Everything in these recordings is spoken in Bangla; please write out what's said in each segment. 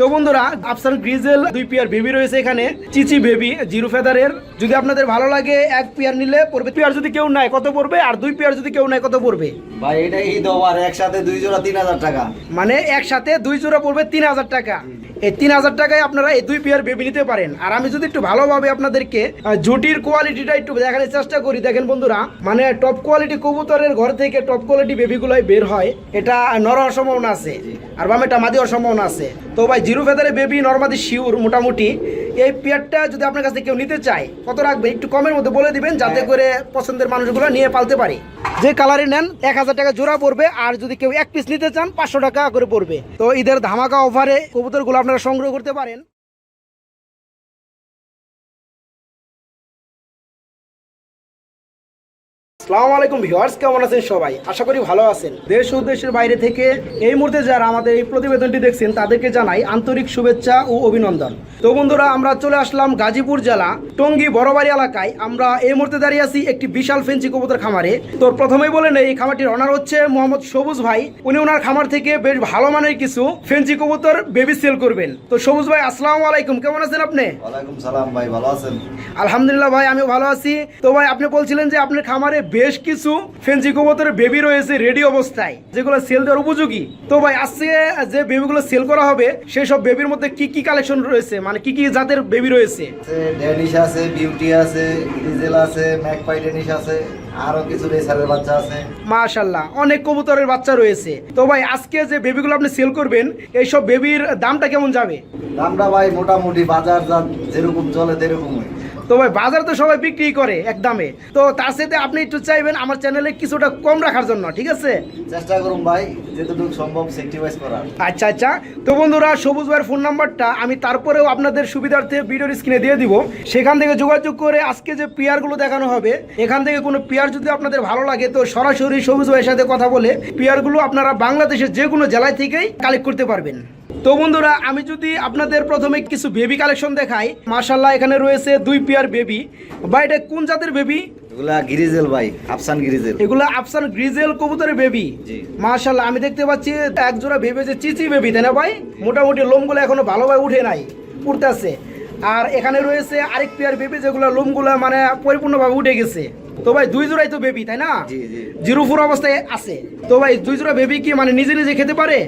তো বন্ধুরা আফসান গ্রিজেল দুই পেয়ার বেবি রয়েছে এখানে। চিচি বেবি জিরো ফেদারের। যদি আপনাদের ভালো লাগে এক পেয়ার নিলে পড়বে। পেয়ার যদি কেউ নেয় কত পড়বে? আর দুই পেয়ার যদি কেউ নেয় কত পড়বে? ভাই এটা ঈদ ওভার একসাথে দুই জোড়া তিন হাজার টাকা। মানে একসাথে দুই জোড়া পড়বে তিন হাজার টাকা। এই তিন হাজার টাকায় আপনারা এই দুই পেয়ার বেবি নিতে পারেন। আর আমি যদি একটু ভালোভাবে আপনাদেরকে জুটির কোয়ালিটিটা একটু দেখানোর চেষ্টা করি দেখেন বন্ধুরা মানে টপ কোয়ালিটি কবুতরের ঘর থেকে টপ কোয়ালিটি বেবিগুলোই বের হয়। এটা নর সম্ভাবনা আছে। আর বামেটা মাদি হওয়ার সম্ভাবনা আছে। তো ভাই জিরো ফেদারে বেবি নর্মাদি শিওর মোটামুটি। এই পেয়ারটা যদি আপনার কাছ থেকে কেউ নিতে চায় কত রাখবে একটু কমের মধ্যে বলে দিবেন যাতে করে পছন্দের মানুষগুলো নিয়ে পালতে পারে। যে কালারই নেন এক হাজার টাকা জোড়া পড়বে আর যদি কেউ এক পিস নিতে চান পাঁচশো টাকা করে পড়বে। তো ঈদের ধামাকা অফারে কবুতরগুলো আপনারা সংগ্রহ করতে পারেন। আসসালামু আলাইকুম ভিউয়ার্স কেমন আছেন সবাই? আশা করি ভালো আছেন। দেশ ও দেশের বাইরে থেকে এই মুহূর্তে যারা আমাদের এই প্রতিবেদনটি দেখছেন তাদেরকে জানাই আন্তরিক শুভেচ্ছা ও অভিনন্দন। তো বন্ধুরা আমরা চলে আসলাম গাজীপুর জেলা টঙ্গী বড়বাড়ি এলাকায়। আমরা এই মুহূর্তে দাঁড়িয়ে আছি একটি বিশাল ফেন্সি কবুতর খামারে। তো প্রথমেই বলে নেই এই খামারটির অনার হচ্ছে মোহাম্মদ সবুজ ভাই। উনি ওনার খামার থেকে বেশ ভালো মানের কিছু ফেন্সি কবুতর বেবি সেল করবেন। তো সবুজ ভাই আসসালামু আলাইকুম। কেমন আছেন আপনি? ওয়ালাইকুম সালাম ভাই ভালো আছেন? আলহামদুলিল্লাহ ভাই আমিও ভালো আছি। তো ভাই আপনি বলছিলেন যে আপনার খামারে বেশ কিছু ফেন্সি কবুতরের বেবি রয়েছে রেডি অবস্থায়। যেগুলো সেল দেওয়ার উপযোগী। তো ভাই আজকে যে বেবিগুলো সেল করা হবে সেই সব বেবির মধ্যে কি কি কালেকশন রয়েছে? মানে কি কি জাতের বেবি রয়েছে? ড্যানিশ আছে বিউটি আছে ডিজেল আছে ম্যাকপাই ড্যানিশ আছে আরও কিছু রেসারের বাচ্চা আছে। মাশাল্লাহ অনেক কবুতরের বাচ্চা রয়েছে। তো ভাই আজকে যে বেবিগুলো আপনি সেল করবেন এইসব বেবির দামটা কেমন যাবে? দামটা ভাই মোটামুটি বাজার যেরকম চলে তেরকমই। তো ভাই বাজার তো সবাই বিক্রি করে এক দামে। তো তার সাথে আপনি একটু চাইবেন আমার চ্যানেলে কিছুটা কম রাখার জন্য ঠিক আছে? চেষ্টা করুন ভাই যেটুকু সম্ভব সেক্টিভাইজ করার। আচ্ছা আচ্ছা। তো বন্ধুরা সবুজ ভাইয়ের ফোন নাম্বারটা আমি তারপরেও আপনাদের সুবিধার্থে ভিডিওর স্ক্রিনে দিয়ে দিব। সেখান থেকে যোগাযোগ করে আজকে যে পিয়ারগুলো দেখানো হবে এখান থেকে কোনো পিয়ার যদি আপনাদের ভালো লাগে তো সরাসরি সবুজ ভাইয়ের সাথে কথা বলে পিয়ারগুলো আপনারা বাংলাদেশের যে কোনো জেলায় থেকেই কালেক্ট করতে পারবেন। তো বন্ধুরা আমি যদি আপনাদের প্রথমে কিছু বেবি কালেকশন দেখাই মার্শাল্লাহ এখানে রয়েছে দুই পেয়ার বেবি বা এটা কোন জাতের বেবি এগুলা গিরিজেল ভাই আফসান গিরিজেল এগুলো আফসান গ্রিজেল কবুতরের বেবি। আমি দেখতে পাচ্ছি এক জোড়া ভেবে যে চিচি বেবি তাই না ভাই? মোটামুটি লোমগুলো এখনও ভালোভাবে উঠে নাই আর এখানে রয়েছে আরেক পেয়ার বেবি যেগুলো লোমগুলো মানে পরিপূর্ণভাবে উঠে গেছে। তো ভাই দুই জোড়াই তো বেবি তাই না? জিরো ফোর অবস্থায় আছে। তো ভাই দুই জোড়া বেবি কি মানে নিজে নিজে খেতে পারে?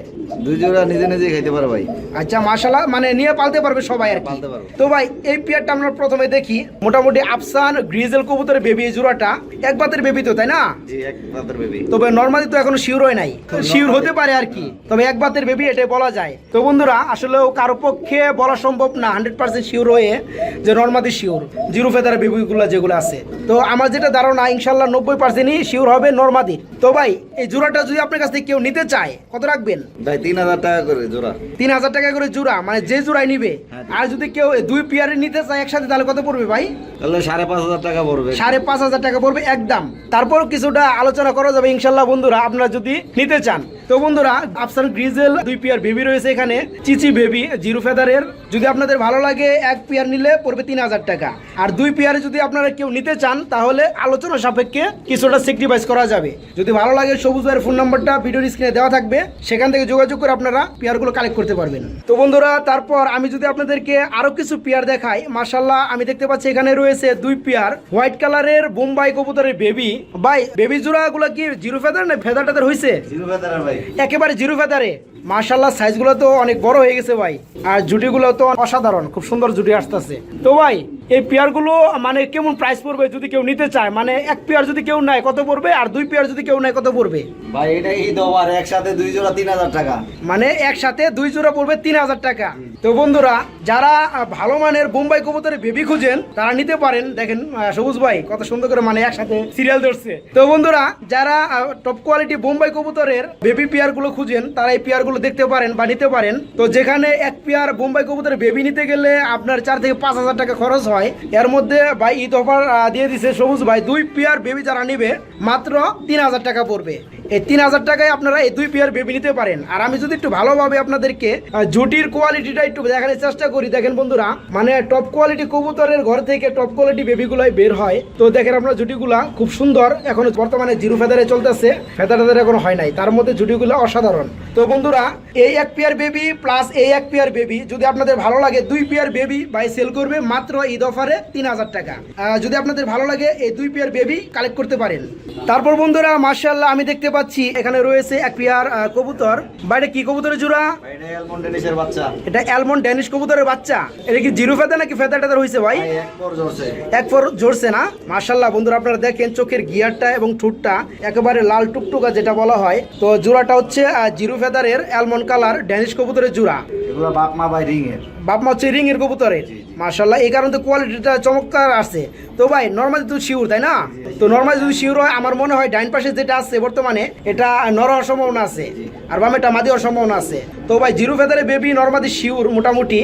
দুই জোড়া নিজে নিজে খাইতে পারে ভাই। আচ্ছা মার্শাল্লাহ মানে নিয়ে পালতে পারবে সবাই আর পালতে পারবে। তো ভাই এই পেয়ারটা আমরা প্রথমে দেখি। মোটামুটি আফসান গ্রিজেল কবুতরের বেবি এই জোড়াটা। এক বাতের বেবি তো তাই না? জি এক দাঁতের বেবি তবে নর্মালি তো এখনও শিওর হয় নাই। শিওর হতে পারে আর কি। তবে এক বাতের বেবি এটাই বলা যায়। তো বন্ধুরা আসলে কারও পক্ষে বলা সম্ভব না হান্ড্রেড পার্সেন্ট শিওর হয়ে যে নর্মালি শিওর। জিরো ফেদার বেবিগুলো যেগুলো আছে। তো আমার যেটা ধারণা ইনশাল্লাহ নব্বই পার্সেন্টই শিওর হবে নর্মাদির তো ভাই এই জোড়াটা যদি আপনার কাছ থেকে কেউ নিতে চায় কত রাখবেন? ভাই তিন হাজার টাকা করে জোড়া। তিন হাজার টাকা করে জোড়া মানে যে জোড়াই নিবে। হ্যাঁ। আর যদি কেউ দুই পেয়ারে নিতে চায় একসাথে তাহলে কত পড়বে ভাই? তাহলে সাড়ে পাঁচ হাজার টাকা পড়বে। সাড়ে পাঁচ হাজার টাকা পড়বে একদম। তারপর কিছুটা আলোচনা করা যাবে ইনশাল্লাহ বন্ধুরা আপনারা যদি নিতে চান। তো বন্ধুরা আফসান গ্রিজেল দুই পেয়ার বেবি রয়েছে এখানে চিচি বেবি জিরো ফেদারের। যদি আপনাদের ভালো লাগে এক পেয়ার নিলে পড়বে তিন হাজার টাকা। আর দুই পেয়ারে যদি আপনারা কেউ নিতে চান তাহলে আলোচনা সাপেক্ষে কিছুটা স্যাক্রিফাইস করা যাবে। যদি ভালো লাগে সবুজ ভাইয়ের ফোন নাম্বারটা ভিডিওর স্ক্রিনে দেওয়া থাকবে সেখান থেকে যোগাযোগ করে আপনারা পেয়ারগুলো কালেক্ট করতে পারবেন। তো বন্ধুরা তারপর আমি যদি আপনাদেরকে আরও কিছু পেয়ার দেখাই মার্শাল্লাহ আমি দেখতে পাচ্ছি এখানে রয়েছে দুই পেয়ার হোয়াইট কালারের বোম্বাই কবুতরের বেবি ভাই বেবি জোড়া গুলো কি জিরো ফেদার না ফেদার টেদার হয়েছে একেবারে জিরো ফেদারে মার্শাল্লাহ সাইজগুলো তো অনেক বড় হয়ে গেছে ভাই। আর জুটিগুলো তো অসাধারণ খুব সুন্দর জুটি আসতেছে। তো ভাই এই পেয়ারগুলো মানে কেমন প্রাইস পড়বে যদি কেউ নিতে চায়? মানে এক পেয়ার যদি কেউ নেয় কত পড়বে? আর দুই পেয়ার যদি কেউ নেয় কত পড়বে? ভাই এটা ঈদ ওভার একসাথে দুই জোড়া তিন হাজার টাকা। মানে একসাথে দুই জোড়া পড়বে তিন হাজার টাকা। তো বন্ধুরা যারা ভালো মানের বোম্বাই কবুতরের বেবি খুঁজেন তারা নিতে পারেন। দেখেন সবুজ ভাই কত সুন্দর করে মানে একসাথে সিরিয়াল ধরছে। তো বন্ধুরা যারা টপ কোয়ালিটি বোম্বাই কবুতরের বেবি পেয়ারগুলো খুঁজেন তারা এই পেয়ার গুলো দেখতে পারেন বা নিতে পারেন। তো যেখানে এক পেয়ার বোম্বাই কবুতরের বেবি নিতে গেলে আপনার চার থেকে পাঁচ হাজার টাকা খরচ হয়। এর মধ্যে ভাই ঈদ অফার দিয়ে দিছে সবুজ ভাই। দুই পেয়ার বেবি যারা নিবে, মাত্র তিন হাজার টাকা পড়বে। এই তিন হাজার টাকায় আপনারা এই দুই পেয়ার বেবি নিতে পারেন। আর আমি যদি একটু ভালোভাবে আপনাদেরকে জুটির কোয়ালিটিটা একটু দেখানোর চেষ্টা করি, দেখেন বন্ধুরা মানে টপ কোয়ালিটি কবুতরের ঘর থেকে টপ কোয়ালিটি বেবিগুলোই বের হয়। তো দেখেন আপনার জুটিগুলা খুব সুন্দর, এখন বর্তমানে জিরো ফেদারে চলতেছে ফেদার ফেদার এখন হয় নাই। তার মধ্যে জুটিগুলো অসাধারণ। তো বন্ধুরা, এই এক পেয়ার বেবি প্লাস এই এক পেয়ার বেবি যদি আপনাদের ভালো লাগে, দুই পেয়ার বেবি বাই সেল করবে মাত্র ঈদ অফারে তিন হাজার টাকা। যদি আপনাদের ভালো লাগে, এই দুই পেয়ার বেবি কালেক্ট করতে পারেন। তারপর বন্ধুরা মার্শাল্লাহ আমি দেখতে পাচ্ছি এখানে রয়েছে এক পেয়ার কবুতর। বাইরে কি কবুতরের জোড়া? এটা অ্যালমন্ড ড্যানিশ কবুতরের বাচ্চা। এটা কি জিরো ফেদা নাকি ফেদা টেদার হয়েছে ভাই? এক ফর জোরছে না? মার্শাল্লাহ বন্ধুরা আপনারা দেখেন চোখের গিয়ারটা এবং ঠোঁটটা একেবারে লাল টুকটুকা যেটা বলা হয়। তো জোড়াটা হচ্ছে জিরো ফেদারের অ্যালমন্ড কালার ড্যানিশ কবুতরের জোড়া। এগুলো বাপ মা ভাই রিং এর বাপ মা হচ্ছে রিং কবুতরের। মার্শাল্লাহ এই কারণে তো কোয়ালিটিটা চমৎকার আছে তো ভাই নর্মালি তো শিওর তাই না? তো নর্মালি যদি শিওর হয় আমার মনে হয় ডাইন পাশে যেটা আছে বর্তমানে এটা নর হওয়ার সম্ভাবনা আছে আর বামেটা মাদি হওয়ার সম্ভাবনা আছে। তো ভাই জিরো ফেদারে বেবি নর্মালি শিওর মোটামুটি।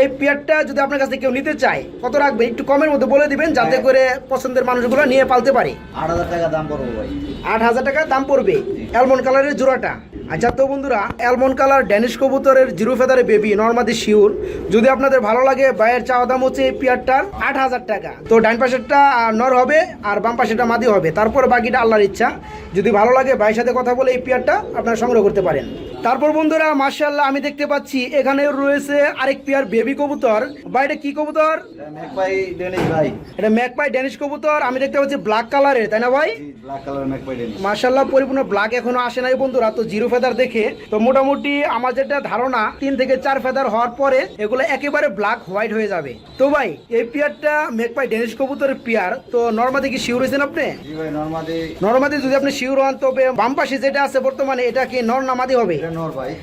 এই পেয়ারটা যদি আপনার কাছে কেউ নিতে চায় কত রাখবেন একটু কমের মধ্যে বলে দিবেন যাতে করে পছন্দের মানুষগুলো নিয়ে পালতে পারে। আট হাজার টাকা দাম পড়ব ভাই। আট হাজার টাকা দাম পড়বে। অ্যালমন্ড কালারের জোড়াটা। আচ্ছা তো বন্ধুরা অ্যালমন্ড কালার ড্যানিশ কবুতরের জিরো ফেদারে বেবি নর্মাদি শিওর যদি আপনাদের ভালো লাগে বাইয়ের চাওয়া দাম হচ্ছে এই পেয়ারটার আট হাজার টাকা। তো ডান পাশেরটা নর হবে আর বাম পাশেরটা মাদি হবে। তারপর বাকিটা আল্লাহর ইচ্ছা। যদি ভালো লাগে ভাইয়ের সাথে কথা বলে এই পেয়ারটা আপনারা সংগ্রহ করতে পারেন। তারপর বন্ধুরা মার্শাল্লাহ আমি দেখতে পাচ্ছি এখানে রয়েছে আরেক পেয়ার বেবি কবুতর। বাইরে কি কবুতর? এটা ম্যাকপাই ড্যানিশ কবুতর। আমি দেখতে পাচ্ছি ব্ল্যাক কালারের তাই না ভাই? মার্শাল্লাহ পরিপূর্ণ ব্ল্যাক এখনও আসে নাই বন্ধুরা তো জিরো ফেদার দেখে তো মোটামুটি আমার যেটা ধারণা তিন থেকে চার ফেদার হওয়ার পরে এগুলো একেবারে ব্ল্যাক হোয়াইট হয়ে যাবে। তো ভাই এই পিয়ারটা মেকপাই ডেনিশ কবুতরের পিয়ার তো নর্মাদি কি শিওর হয়েছেন আপনি? নর্মাদি। যদি আপনি শিওর হন তবে বাম পাশে যেটা আছে বর্তমানে এটা কি নর না মাদি হবে?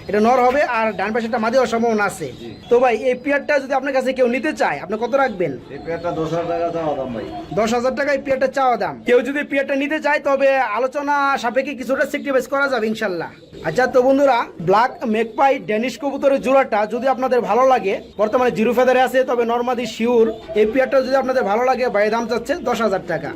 এটা নর হবে আর ডান পাশেটা মাদি হওয়ার সম্ভাবনা আছে। তো ভাই এই পিয়ারটা যদি আপনার কাছে কেউ নিতে চায় আপনি কত রাখবেন? এই পেয়ারটা দশ হাজার টাকা দেওয়া দাম ভাই। দশ হাজার টাকায় পিয়ারটা চাওয়া দাম। কেউ যদি পিয়ারটা নিতে চায় তবে আলোচনা সাপেক্ষে কিছুটা সেক্রিফাইস করা যাবে ইনশাল্লাহ। আচ্ছা তো বন্ধুরা ব্ল্যাক মেকপাই ড্যানিশ কবুতরের জোড়াটা যদি আপনাদের ভালো লাগে, বর্তমানে জিরো ফেদারে আছে, তবে নর্মাদি শিওর এই পিয়ারটা যদি আপনাদের ভালো লাগে বাই দাম চাচ্ছে দশ হাজার টাকা।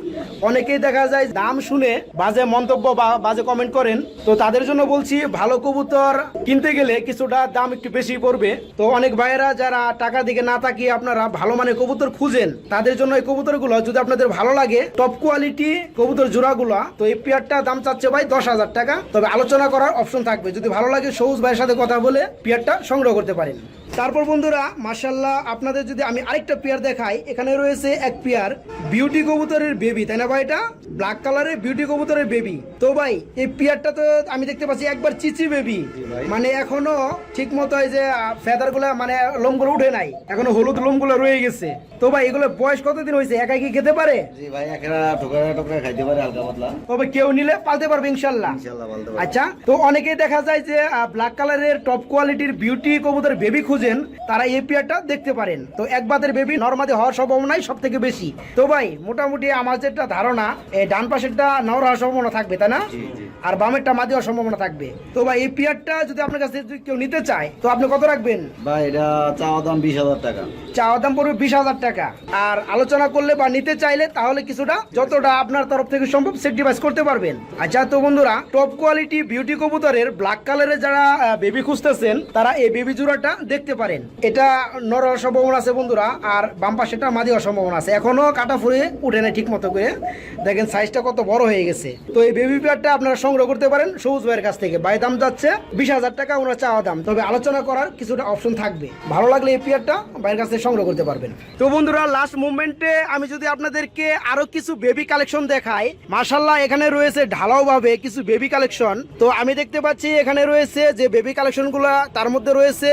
অনেকেই দেখা যায় দাম শুনে বাজে মন্তব্য বা বাজে কমেন্ট করেন। তো তাদের জন্য বলছি, ভালো কবুতর কিনতে গেলে কিছুটা দাম একটু বেশি পড়বে। তো অনেক ভাইয়েরা যারা টাকা দিকে না তাকিয়ে আপনারা ভালো মানে কবুতর খুঁজেন, তাদের জন্য এই কবুতরগুলো যদি আপনাদের ভালো লাগে টপ কোয়ালিটি কবুতর জোড়াগুলো, তো এই পেয়ারটা দাম চাচ্ছে ভাই দশ হাজার টাকা। তবে আলোচনা করার অপশন থাকবে। যদি ভালো লাগে সবুজ ভাইয়ের সাথে কথা বলে পিয়ারটা সংগ্রহ করতে পারেন। তারপর বন্ধুরা মার্শাল্লাহ আপনাদের যদি আমি আরেকটা পেয়ার দেখাই এখানে রয়েছে এক পেয়ার বিউটি কবুতরের বেবি তাই না ভাই এটা? ব্ল্যাক কালারের বিউটি কবুতরের বেবি তো ভাই এই পেয়ারটা তো আমি দেখতে পাচ্ছি একবার চিচি বেবি মানে এখনও ঠিক মতো এই যে ফেদারগুলা মানে লোমগুলো উঠে নাই। এখনও হলুদ লোমগুলো রয়ে গেছে। তো ভাই এগুলো বয়স কতদিন হয়েছে? একাই কি খেতে পারে? জি ভাই একরা ঠোকরা টোকরা খাইতে পারে হালকা পাতলা। তবে কেউ নিলে পালতে পারবে ইনশাল্লাহ আচ্ছা তো অনেকেই দেখা যায় যে ব্ল্যাক কালারের টপ কোয়ালিটির বিউটি কবুতর বেবি খুঁজেন তারা এই পেয়ারটা দেখতে পারেন। তো এক বাদের বেবি নর্মাদে হওয়ার সম্ভাবনাই সব থেকে বেশি। তো ভাই, মোটামুটি আমার যেটা ধারণা এই ডান পাশেরটা নর হওয়ার সম্ভাবনা থাকবে, তাই না? আর বামেরটা মাদি হওয়ার সম্ভাবনা থাকবে। তো ভাই এই পেয়ারটা যদি আপনার কাছে কেউ নিতে চায় তো আপনি কত রাখবেন? ভাই এটা চাওয়া দাম বিশ হাজার টাকা। চাওয়া দাম পড়বে বিশ হাজার টাকা। আর আলোচনা করলে বা নিতে চাইলে তাহলে কিছুটা যতটা আপনার তরফ থেকে সম্ভব সেক্রিফাইস করতে পারবেন। আচ্ছা তো বন্ধুরা টপ কোয়ালিটি বিউটি কবুতরের ব্ল্যাক কালারের যারা বেবি খুঁজতেছেন তারা এই বেবি জোড়াটা দেখতে পারেন। এটা নর সম্ভাবনা আছে বন্ধুরা আর বাম পাশেটা মাদি সম্ভাবনা আছে। এখনও কাটা ফুরে উঠে না ঠিক মতো করে। দেখেন সাইজটা কত বড় হয়ে গেছে। তো এই বেবি পেয়ারটা আপনারা সংগ্রহ করতে পারেন সবুজ ভাইয়ের কাছ থেকে। বাই দাম যাচ্ছে বিশ হাজার টাকা, ওনার চাওয়া দাম। তবে আলোচনা করার কিছুটা অপশন থাকবে। ভালো লাগলে এই পেয়ারটা বাইরের কাছ থেকে সংগ্রহ করতে পারবেন। তো বন্ধুরা লাস্ট মুভমেন্টে আমি যদি আপনাদেরকে আরও কিছু বেবি কালেকশন দেখাই মাশাল্লাহ এখানে রয়েছে ঢালাও ভাবে কিছু বেবি কালেকশন তো আমি দেখতে পাচ্ছি, এখানে রয়েছে যে বেবি কালেকশন তার মধ্যে রয়েছে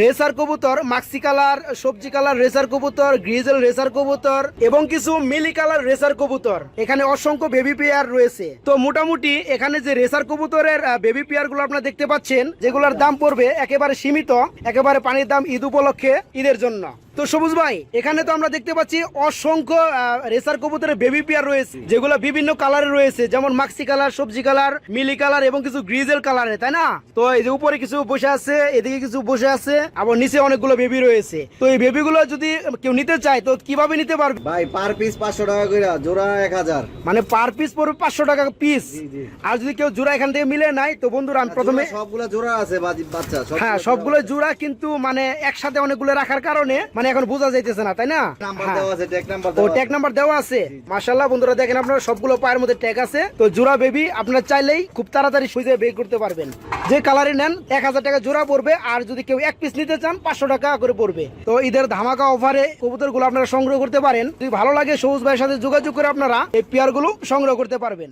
রেসার কবুতর মাক্সি কালার সবজি কালার রেসার কবুতর গ্রিজেল রেসার কবুতর, এবং কিছু মিলি কালার রেসার কবুতর। এখানে অসংখ্য বেবি পেয়ার রয়েছে। তো মোটামুটি এখানে যে রেসার কবুতরের বেবি পেয়ারগুলো আপনারা দেখতে পাচ্ছেন, যেগুলোর দাম পড়বে একেবারে সীমিত, একেবারে পানির দাম ঈদ উপলক্ষে ঈদের জন্য। তো সবুজ ভাই এখানে তো আমরা দেখতে পাচ্ছি অসংখ্য রেসার কবুতরের বেবি পেয়ার রয়েছে যেগুলো বিভিন্ন কালারে রয়েছে যেমন মাক্সি কালার সবজি কালার মিলি কালার এবং কিছু গ্রিজেল কালারে তাই না? তো এই যে উপরে কিছু বসে আছে এদিকে কিছু বসে আছে আবার নিচে অনেকগুলো বেবি রয়েছে। তো এই বেবিগুলো যদি কেউ নিতে চায় তো কীভাবে নিতে পারবে? ভাই পার পিস পাঁচশো টাকা করে জোড়া এক হাজার। মানে পার পিস পড়বে পাঁচশো টাকা পিস। আর যদি কেউ জোড়া এখান থেকে মিলে নাই তো বন্ধুরা আমি প্রথমে সবগুলা জোড়া আছে বাচ্চা হ্যাঁ সবগুলো জোড়া কিন্তু মানে একসাথে অনেকগুলো রাখার কারণে মানে এখন বোঝা যাইতেছে না তাই না? ট্যাগ নাম্বার ও দেওয়া ট্যাগ নাম্বার দেওয়া আছে। মাশাল্লাহ বন্ধুরা দেখেন আপনারা সবগুলো পায়ের মধ্যে ট্যাগ আছে। তো জোড়া বেবি আপনার চাইলেই খুব তাড়াতাড়ি সুইজে বের করতে পারবেন। যে কালারে নেন এক হাজার টাকা জোড়া পড়বে আর যদি কেউ এক পিস নিতে চান পাঁচশো টাকা করে পড়বে। তো ঈদের ধামাকা অফারে কবুতরগুলো আপনারা সংগ্রহ করতে পারেন। যদি ভালো লাগে সবুজ ভাইয়ের সাথে যোগাযোগ করে আপনারা এই পেয়ারগুলো সংগ্রহ করতে পারবেন।